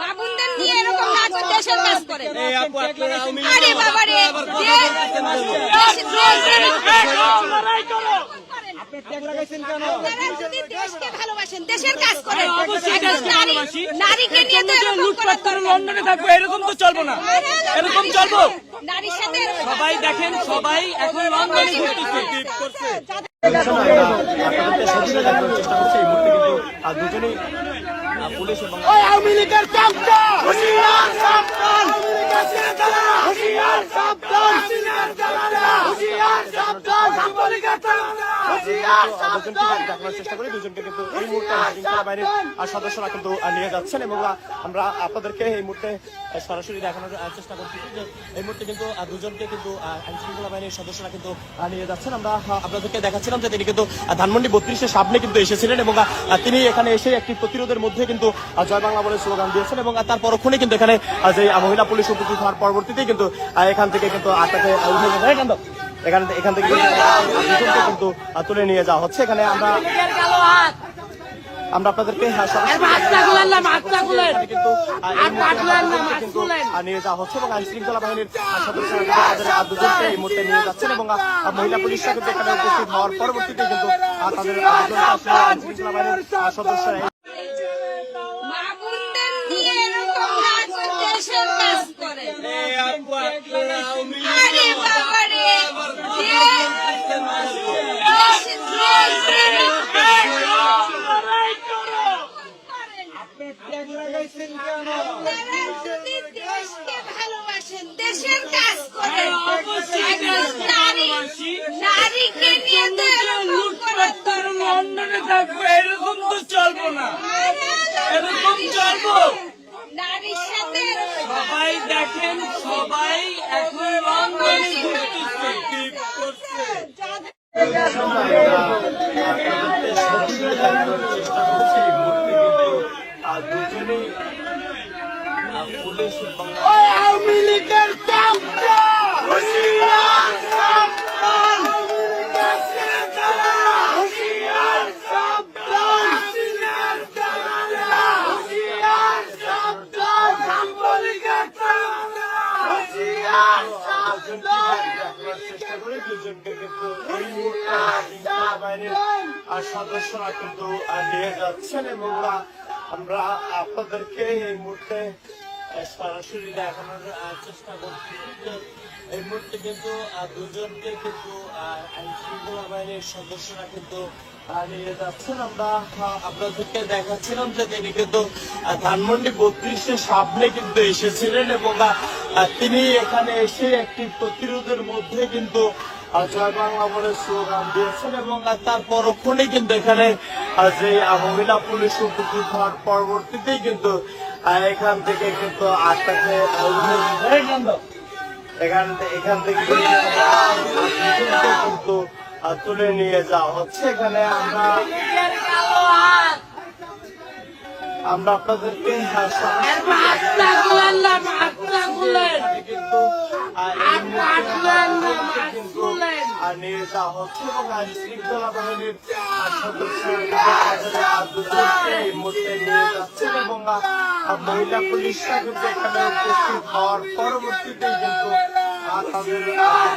মা নিয়ে এরকম দেশের কাজ করে। এই আপু আপনারা আওয়ামী লীগ আরে বাবা রে দেশকে ভালোবাসেন দেশের কাজ করেন। একজন নারী- নারীকে নিয়ে তো এরকম লন্ডনে থাকব এরকম তো চলবো না। এরকম চলবো। সবাই দেখেন সবাই এখন লন্ডনে ঘুরতেছে। দুজনেই পুলিশ এবং আওয়ামী লীগের হুশিয়ার সাবধান! হুশিয়ার সাবধান! হুশিয়ার সাবধান! হুশিয়ার ধানমন্ডি বত্রিশের সামনে কিন্তু এসেছিলেন এবং তিনি এখানে এসে একটি প্রতিরোধের মধ্যে কিন্তু জয় বাংলা বলে স্লোগান দিয়েছেন এবং তার পরক্ষণে কিন্তু এখানে যে মহিলা পুলিশ উপস্থিত হওয়ার পরবর্তীতেই কিন্তু এখান থেকে কিন্তু গেছে এখান এখান থেকে কিন্তু, তুলে নিয়ে যাওয়া হচ্ছে। এখানে আমরা আমরা আপনাদেরকে কিন্তু নিয়ে যাওয়া হচ্ছে এবং আইন শৃঙ্খলা বাহিনীর সদস্যরা দুজনকে এই মুহূর্তে নিয়ে যাচ্ছেন এবং মহিলা পুলিশরা কিন্তু এখানে উপস্থিত হওয়ার পরবর্তীতে কিন্তু তাদের আইন শৃঙ্খলা বাহিনীর সদস্যরা মা বোনদের নিয়ে এরকম না করে দেশের কাজ করে এই আপু আপনারা আওয়ামী লীগ আরে বাবা রে দেশকে ভালোবাসেন দেশের কাজ করেন নারী নারীকে নিয়ে তো এরকম লন্ডনে চলবো না এরকম চলবো নারীর সাথে এরকম সবাই দেখেন সবাই এখন লন্ডনে ঘুরতেছে দুজনেই আহ, পুলিশ এবং আওয়ামী লীগের চামচা হুশিয়ার সাবধান হুশিয়ার সাবধান হুশিয়ার সাবধান আওয়ামী লীগের চামচা হুশিয়ার সাবধান দেখানোর চেষ্টা করি দুজনকে কিন্তু এই মুহূর্তে শৃঙ্খলা বাহিনীর আহ, সদস্যরা কিন্তু নিয়ে যাচ্ছেন এবং আমরা আপনাদেরকে এই মুহূর্তে সরাসরি দেখানোর চেষ্টা করছি। এই মুহূর্তে কিন্তু দুজনকে কিন্তু আইন শৃঙ্খলা বাহিনীর সদস্যরা কিন্তু আমরা দেখাচ্ছিলাম যে তিনি কিন্তু ধানমন্ডি বত্রিশের সামনে কিন্তু এসেছিলেন এবং তিনি এখানে এসে একটি প্রতিরোধের মধ্যে কিন্তু এবং তার পরক্ষণে কিন্তু এখানে যে মহিলা পুলিশ উপস্থিত হওয়ার পরবর্তীতেই কিন্তু আহ, এখান থেকে কিন্তু আটটাকে। এখান এখান থেকে কিন্তু তুলে নিয়ে যাওয়া হচ্ছে এখানে আমরা আমরা আপনাদেরকে নিয়ে যাওয়া হচ্ছে এবং আইন শৃঙ্খলা বাহিনীর দুজনকে এই মুহূর্তে নিয়ে আহ, মহিলা পুলিশরা কিন্তু এখানে উপস্থিত হওয়ার পরবর্তীতে কিন্তু আহ, তাদের আহ,